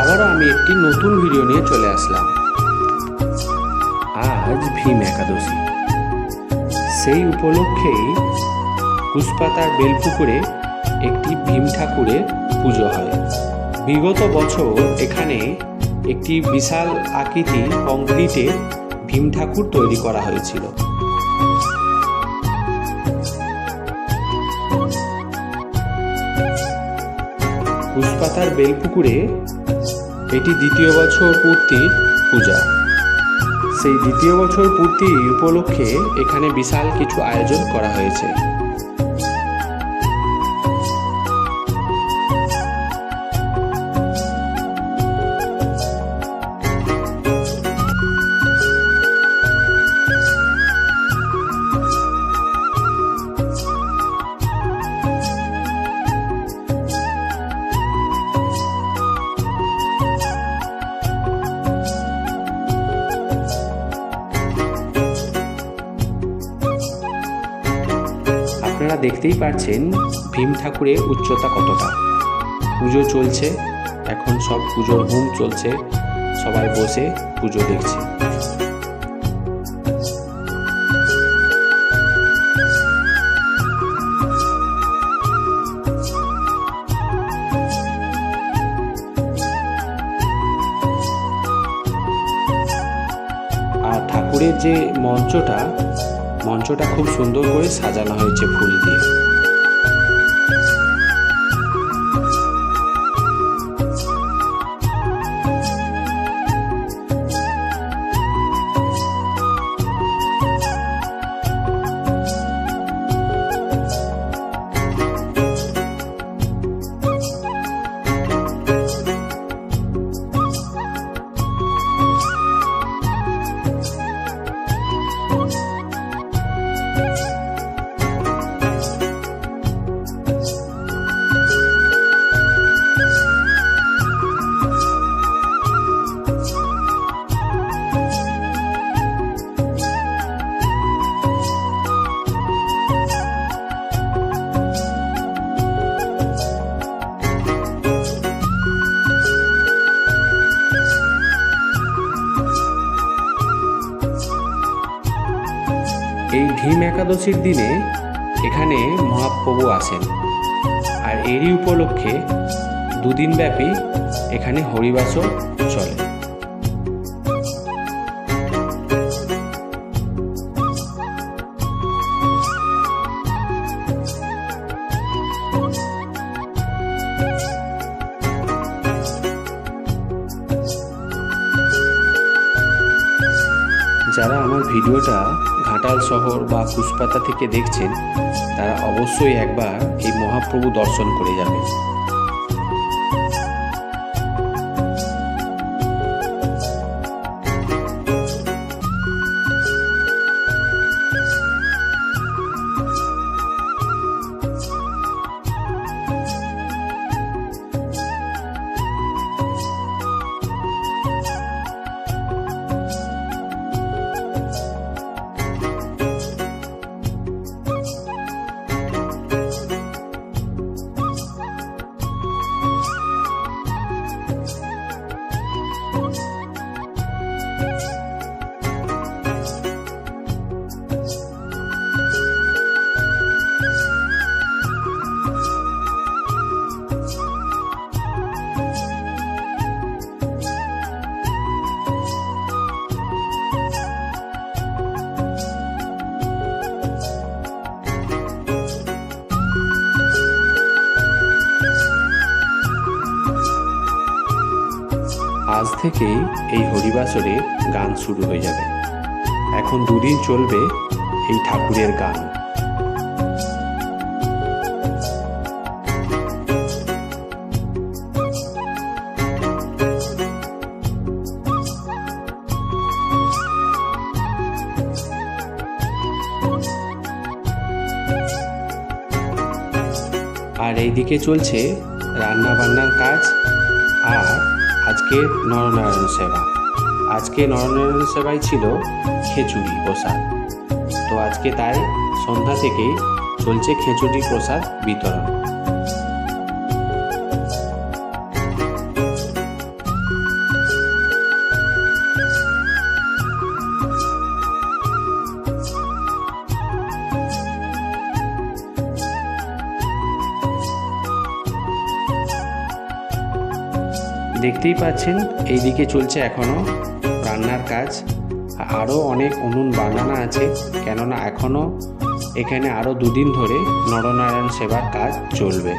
আবারও আমি একটি নতুন ভিডিও নিয়ে চলে আসলাম। আজ ভীম একাদশী। সেই উপলক্ষেই পুষ্পাতার বেলপুকুরে একটি ভীম ঠাকুরের পুজো হয়। বিগত বছর এখানে একটি বিশাল আকৃতি কংক্রিটের ভীম ঠাকুর তৈরি করা হয়েছিল। পুষ্পাতার বেলপুকুরে এটি দ্বিতীয় বছর পূর্তির পূজা। সেই দ্বিতীয় বছর পূর্তি উপলক্ষে এখানে বিশাল কিছু আয়োজন করা হয়েছে। আপনারা দেখতেই পাচ্ছেন ভীম ঠাকুরের উচ্চতা কতটা। পুজো চলছে, এখন সব পুজোর হুম চলছে, সবাই বসে পুজো দেখছে। আর ঠাকুরের যে মঞ্চটা মঞ্চটা খুব সুন্দর করে সাজানো হয়েছে ফুল দিয়ে। এই ভীম একাদশীর দিনে এখানে মহাপ্রভু আসেন। আর এরই উপলক্ষে দুদিন ব্যাপী এখানে হরিবাসও চলে। যারা আমার ভিডিওটা ঘাটাল শহর বা কুসপাতা থেকে দেখছেন তারা অবশ্যই একবার এই মহাপ্রভু দর্শন করে যাবেন। থেকেই এই হরিবাসরে গান শুরু হয়ে যাবে। এখন দুদিন চলবে এই ঠাকুরের গান। আর এইদিকে চলছে রান্না বান্নার কাজ আর আজকে নরনারায়ণ সেবা। আজকে নরনারায়ণ সেবাই ছিল খিচুড়ি প্রসাদ। তো আজকে তাই সন্ধ্যা থেকেই চলছে খিচুড়ি প্রসাদ বিতরণ। দেখতেই পাচ্ছেন, এইদিকে চলছে এখনও রান্নার কাজ। আরও অনেক উনুন বানানো আছে, কেননা এখনও এখানে আরও দুদিন ধরে নরনারায়ণ সেবার কাজ চলবে।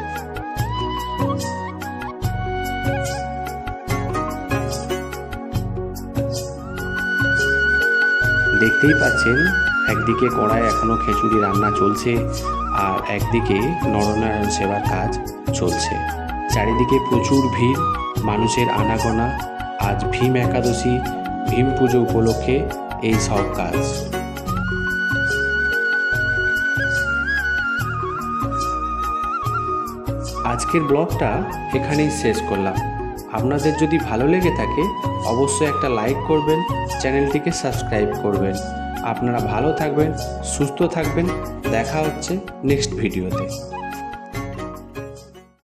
দেখতেই পাচ্ছেন, একদিকে কড়ায় এখনও খিচুড়ি রান্না চলছে, আর একদিকে নরনারায়ণ সেবার কাজ চলছে। চারিদিকে প্রচুর ভিড় মানুষের আনাগোনা, আজ ভীম একাদশী, ভীম পুজো উপলক্ষে এই সব কাজ। আজকের ব্লগটা এখানেই শেষ করলাম। আপনাদের যদি ভালো লেগে থাকে, অবশ্যই একটা লাইক করবেন, চ্যানেলটিকে সাবস্ক্রাইব করবেন। আপনারা ভালো থাকবেন, সুস্থ থাকবেন। দেখা হচ্ছে নেক্সট ভিডিওতে।